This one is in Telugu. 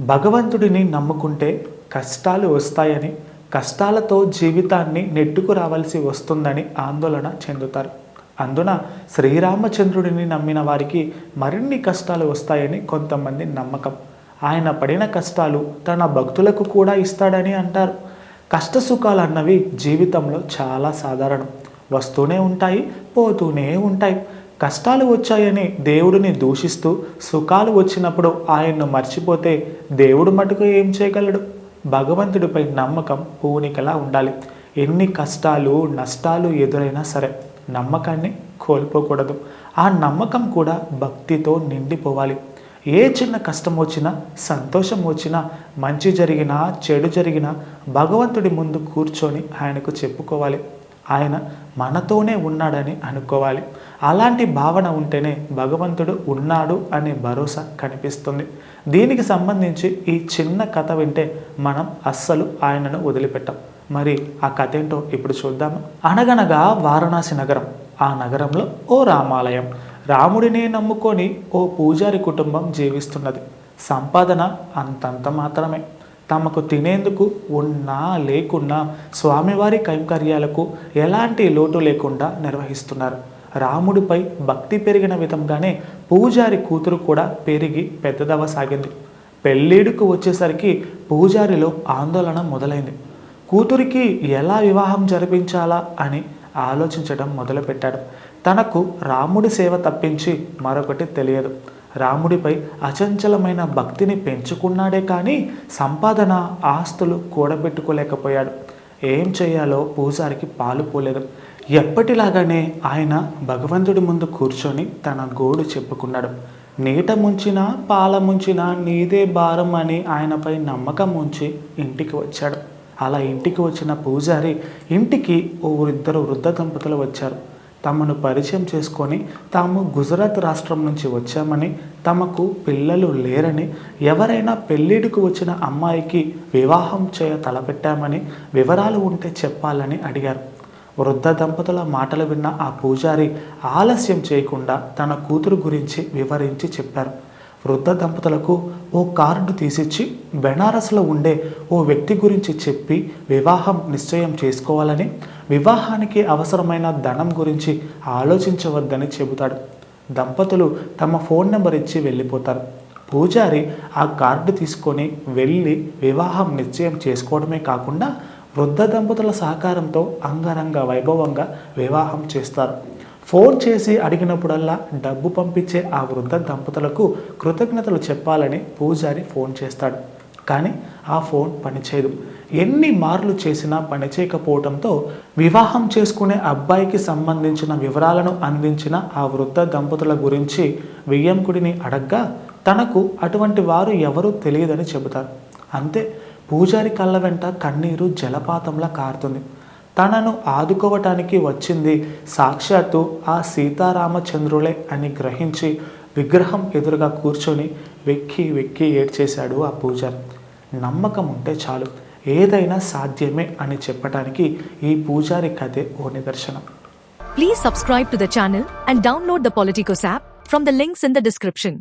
భగవంతుడిని నమ్ముకుంటే కష్టాలు వస్తాయని కష్టాలతో జీవితాన్ని నెట్టుకు రావాల్సి వస్తుందని ఆందోళన చెందుతారు. అందున శ్రీరామచంద్రుడిని నమ్మిన వారికి మరిన్ని కష్టాలు వస్తాయని కొంతమంది నమ్మకం. ఆయన పడిన కష్టాలు తన భక్తులకు కూడా ఇస్తాడని అంటారు. కష్ట సుఖాలు అన్నవి జీవితంలో చాలా సాధారణం. వస్తూనే ఉంటాయి పోతూనే ఉంటాయి. కష్టాలు వచ్చాయని దేవుడిని దూషిస్తూ సుఖాలు వచ్చినప్పుడు ఆయన్ను మర్చిపోతే దేవుడు మటుకు ఏం చేయగలడు? భగవంతుడిపై నమ్మకం పూనికలా ఉండాలి. ఎన్ని కష్టాలు నష్టాలు ఎదురైనా సరే నమ్మకాన్ని కోల్పోకూడదు. ఆ నమ్మకం కూడా భక్తితో నిండిపోవాలి. ఏ చిన్న కష్టం వచ్చినా సంతోషం వచ్చినా మంచి జరిగినా చెడు జరిగినా భగవంతుడి ముందు కూర్చొని ఆయనకు చెప్పుకోవాలి. ఆయన మనతోనే ఉన్నాడని అనుకోవాలి. అలాంటి భావన ఉంటేనే భగవంతుడు ఉన్నాడు అనే భరోసా కనిపిస్తుంది. దీనికి సంబంధించి ఈ చిన్న కథ వింటే మనం అస్సలు ఆయనను వదిలిపెట్టాం. మరి ఆ కథ ఏంటో ఇప్పుడు చూద్దాము. అనగనగా వారణాసి నగరం. ఆ నగరంలో ఓ రామాలయం. రాముడినే నమ్ముకొని ఓ పూజారి కుటుంబం జీవిస్తున్నది. సంపాదన అంతంత మాత్రమే. తమకు తినేందుకు ఉన్నా లేకున్నా స్వామివారి కైంకర్యాలకు ఎలాంటి లోటు లేకుండా నిర్వహిస్తున్నారు. రాముడిపై భక్తి పెరిగిన విధంగానే పూజారి కూతురు కూడా పెరిగి పెద్దదవసాగింది పెళ్ళిడుకు వచ్చేసరికి పూజారిలో ఆందోళన మొదలైంది. కూతురికి ఎలా వివాహం జరిపించాలా అని ఆలోచించడం మొదలుపెట్టాడు. తనకు రాముడి సేవ తప్పించి మరొకటి తెలియదు. రాముడిపై అచంచలమైన భక్తిని పెంచుకున్నాడే కానీ సంపాదన ఆస్తులు కూడబెట్టుకోలేకపోయాడు. ఏం చేయాలో పూజారికి పాలు పోలేదు. ఎప్పటిలాగానే ఆయన భగవంతుడి ముందు కూర్చొని తన గోడు చెప్పుకున్నాడు. నీట ముంచినా పాల ముంచినా నీదే భారం అని ఆయనపై నమ్మకం ఉంచి ఇంటికి వచ్చాడు. అలా ఇంటికి వచ్చిన పూజారి ఇంటికి ఓ ఇద్దరు వృద్ధ దంపతులు వచ్చారు. తమను పరిచయం చేసుకొని తాము గుజరాత్ రాష్ట్రం నుంచి వచ్చామని తమకు పిల్లలు లేరని ఎవరైనా పెళ్ళిడికి వచ్చిన అమ్మాయికి వివాహం చేయ తలపెట్టామని వివరాలు ఉంటే చెప్పాలని అడిగారు. వృద్ధ దంపతుల మాటలు విన్న ఆ పూజారి ఆలస్యం చేయకుండా తన కూతురు గురించి వివరించి చెప్పారు. వృద్ధ దంపతులకు ఓ కార్డు తీసిచ్చి బెనారస్లో ఉండే ఓ వ్యక్తి గురించి చెప్పి వివాహం నిశ్చయం చేసుకోవాలని వివాహానికి అవసరమైన ధనం గురించి ఆలోచించవద్దని చెబుతాడు. దంపతులు తమ ఫోన్ నెంబర్ ఇచ్చి వెళ్ళిపోతారు. పూజారి ఆ కార్డు తీసుకొని వెళ్ళి వివాహం నిశ్చయం చేసుకోవడమే కాకుండా వృద్ధ దంపతుల సహకారంతో అంగరంగ వైభవంగా వివాహం చేస్తారు. ఫోన్ చేసి అడిగినప్పుడల్లా డబ్బు పంపించే ఆ వృద్ధ దంపతులకు కృతజ్ఞతలు చెప్పాలని పూజారి ఫోన్ చేస్తాడు. కానీ ఆ ఫోన్ పనిచేయదు. ఎన్ని మార్లు చేసినా పనిచేయకపోవడంతో వివాహం చేసుకునే అబ్బాయికి సంబంధించిన వివరాలను అందించిన ఆ వృద్ధ దంపతుల గురించి వియ్యంకుడిని అడగ్గా తనకు అటువంటి వారు ఎవరూ తెలియదని చెబుతారు. అంతే పూజారి కళ్ళ వెంట కన్నీరు జలపాతంలా కారుతుంది. తనను ఆదుకోవటానికి వచ్చింది. సాక్షాత్తు ఆ సీతారామచంద్రులే అని గ్రహించి విగ్రహం ఎదురుగా కూర్చొని వెక్కి వెక్కి ఏడ్చేశాడు ఆ పూజారి నమ్మకం ఉంటే చాలు. ఏదైనా సాధ్యమే అని చెప్పటానికి ఈ పూజారి కథే ఓ నిదర్శనం. Please subscribe to the channel and download the Politikos app from the links in the description